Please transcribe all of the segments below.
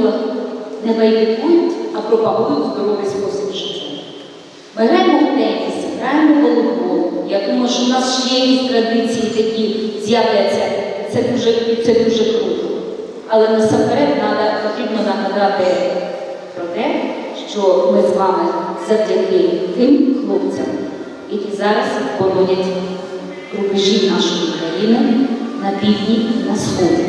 на не байдикують, а пропагують здоровий спосіб життя. Ми граємо в теніс, граємо в. Я думаю, що в нас ще якісь традиції такі з'являться. Це дуже, це дуже круто. Але насамперед потрібно нагадати про те, що ми з вами завдяки тим хлопцям, які зараз боронять рубежі нашої країни на півдні на сході,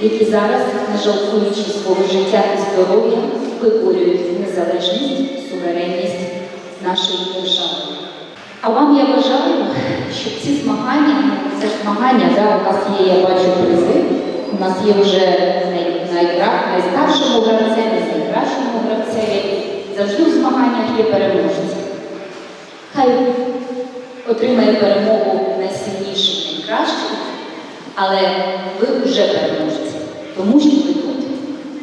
які зараз, не жалкуючи свого життя і здоров'я, виборюють незалежність, суверенність нашої держави. А вам я бажаю, щоб ці змагання, це змагання, да, у нас є, я бачу призи, у нас є вже найстаршому гравцеві, найкращому гравцеві. Завжди в змаганнях є переможці. Хай отримає перемогу найсильніший, найкращий, але ви вже переможці, тому що ви тут,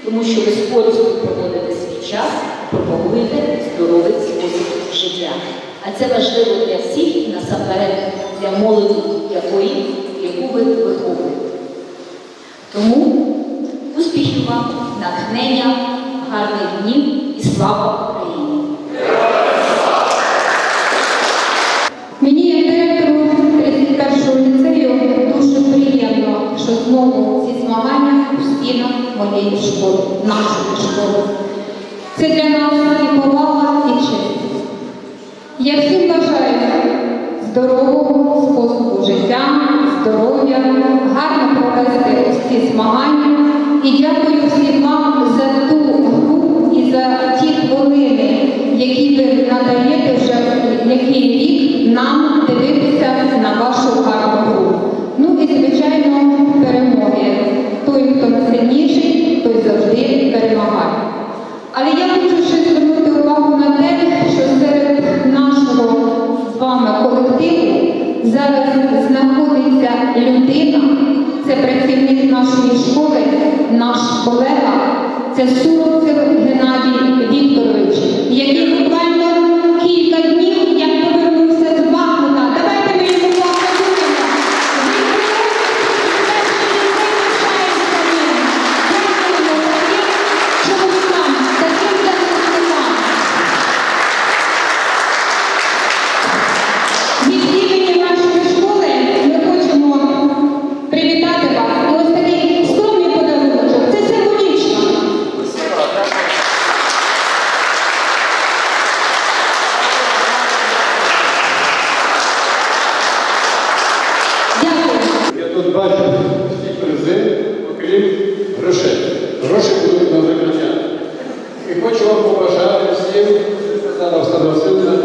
тому що ви з користю проводите свій час, пропагуєте здоровий спосіб життя. А це важливо для всіх насамперед для молоді, якої, яку ви виховуєте. Тому успіхів вам, натхнення, гарних днів і слава моєї школи, нашої школи. Це для нас і повага, і честь. Я всім бажаю здорового способу життя, здоров'я, гарно провести ці змагання. Зараз знаходиться людина, це працівник нашої школи, наш колега, це Суровцев Геннадій Тут всі призи, окрім грошей. Гроші будуть на закриття. І хочу вам побажати всім, ви Оксана Васильівна,